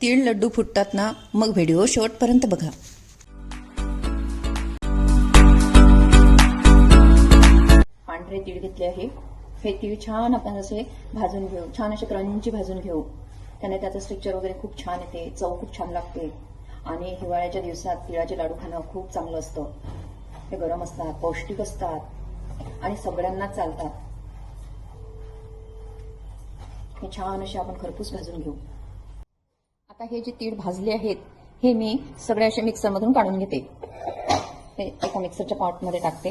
तीळ लड्डू फुटतात ना मग व्हिडिओ शेवटपर्यंत बघा. पांढरे तीळ घेतले आहे. हे तीळ छान आपण असे भाजून घेऊ छान असे क्रंची भाजून घेऊ. त्याने त्याचं स्ट्रक्चर वगैरे खूप छान येते चव खूप छान लागते. आणि हिवाळ्याच्या दिवसात तिळाचे लाडू खाणं खूप चांगलं असतं. ते गरम असतात पौष्टिक असतात. आणि सगळ्यांना चालतात. हे छान असे आपण खरपूस भाजून घेऊ. आता हे जे तीळ भाजले आहेत हे मी सगळे असे मिक्सरमधून काढून घेते. हे एका मिक्सरच्या पॉटमध्ये टाकते.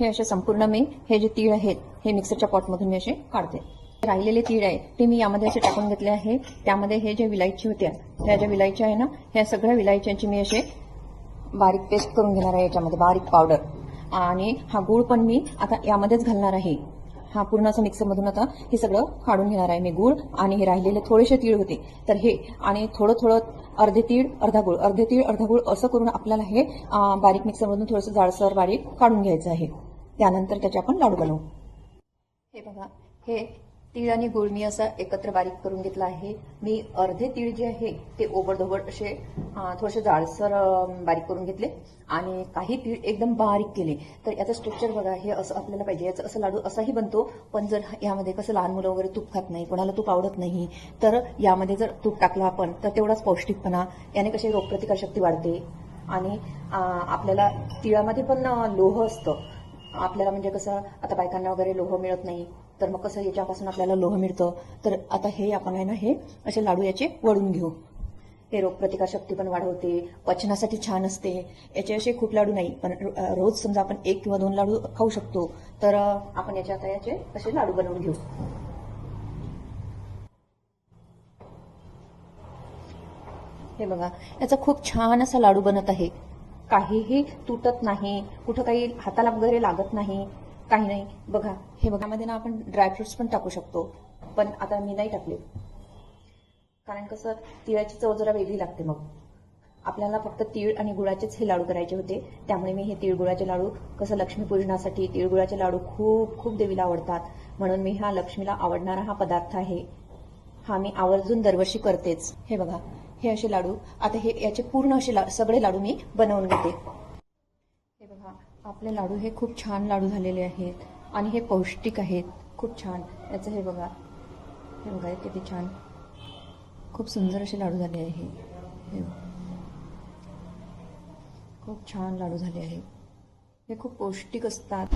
हे असे संपूर्ण मी हे जे तीळ आहेत हे मिक्सरच्या पॉटमधून मी असे काढते. राहिलेले तीळ आहे ते मी यामध्ये असे टाकून घेतले आहे. त्यामध्ये हे जे विलायची होत्या ह्या ज्या विलायच्या आहे ना ह्या सगळ्या विलायच्यांची मी असे बारीक पेस्ट करून घेणार आहे याच्यामध्ये बारीक पावडर. आणि हा गूळ पण मी आता यामध्येच घालणार आहे. हा पूर्ण असं मिक्सरमधून आता हे सगळं काढून घेणार आहे मी गूळ. आणि हे राहिलेले थोडेसे तीळ होते. तर हे आणि थोडं थोडं अर्धे तीळ अर्धा गुळ. अर्धे तीळ अर्धा गुळ असं करून आपल्याला हे बारीक मिक्सरमधून थोडंसं जाडसर बारीक काढून घ्यायचं आहे. त्यानंतर त्याचे आपण लाडू बनवू. हे बघा हे तीळ आणि गुळ मी असं एकत्र बारीक करून घेतला आहे. मी अर्धे तीळ जे आहे ते ओबडधोबड असे थोडेसे जाडसर बारीक करून घेतले आणि काही पीठ एकदम बारीक केले. तर याचं स्ट्रक्चर बघा हे असं आपल्याला पाहिजे. याचं असं लाडू असाही बनतो पण जर यामध्ये कसं लहान मुलं वगैरे तूप खात नाही कोणाला तूप आवडत नाही तर यामध्ये जर तूप टाकलं आपण तर तेवढाच पौष्टिकपणा याने कशी रोगप्रतिकारशक्ती वाढते. आणि आपल्याला तिळामध्ये पण लोह असतं. आपल्याला म्हणजे कसं आता बायकांना वगैरे लोह मिळत नाही तर मग कसं याच्यापासून आपल्याला लोह मिळतं. तर आता हे आपण आहे ना हे असे लाडू याचे वळून घेऊ. हे रोगप्रतिकार शक्ती पण वाढवते पचनासाठी छान असते. याचे असे खूप लाडू नाही पण रोज समजा आपण एक किंवा दोन लाडू खाऊ शकतो तर आपण याच्या आता याचे असे लाडू बनवून घेऊ. हे बघा याचा खूप छान असा लाडू बनत आहे. काहीही तुटत नाही कुठं काही हाताला वगैरे लागत नाही काही नाही. बघा हे बघा मध्ये ना आपण ड्रायफ्रुट्स पण टाकू शकतो पण आता मी नाही टाकले. कारण कसं तिळाची चव जरा वेगळी लागते मग. आपल्याला फक्त तीळ आणि गुळाचेच हे लाडू करायचे होते. त्यामुळे मी हे तिळगुळाचे लाडू कसं लक्ष्मीपूजनासाठी तिळगुळाचे लाडू खूप खूप देवीला आवडतात. म्हणून मी हा लक्ष्मीला आवडणारा हा पदार्थ आहे. हा मी आवर्जून दरवर्षी करतेच. हे बघा हे असे लाडू आता हे याचे पूर्ण असे ला- सगळे लाडू मी बनवून घेते. हे बघा आपले लाडू हे खूप छान लाडू झालेले आहेत. आणि हे पौष्टिक आहेत. खूप छान. याचं हे बघा. हे बघा किती छान. खूप सुंदर असे लाडू झाले आहे. हे खूप छान लाडू झाले आहे. हे खूप पौष्टिक असतात.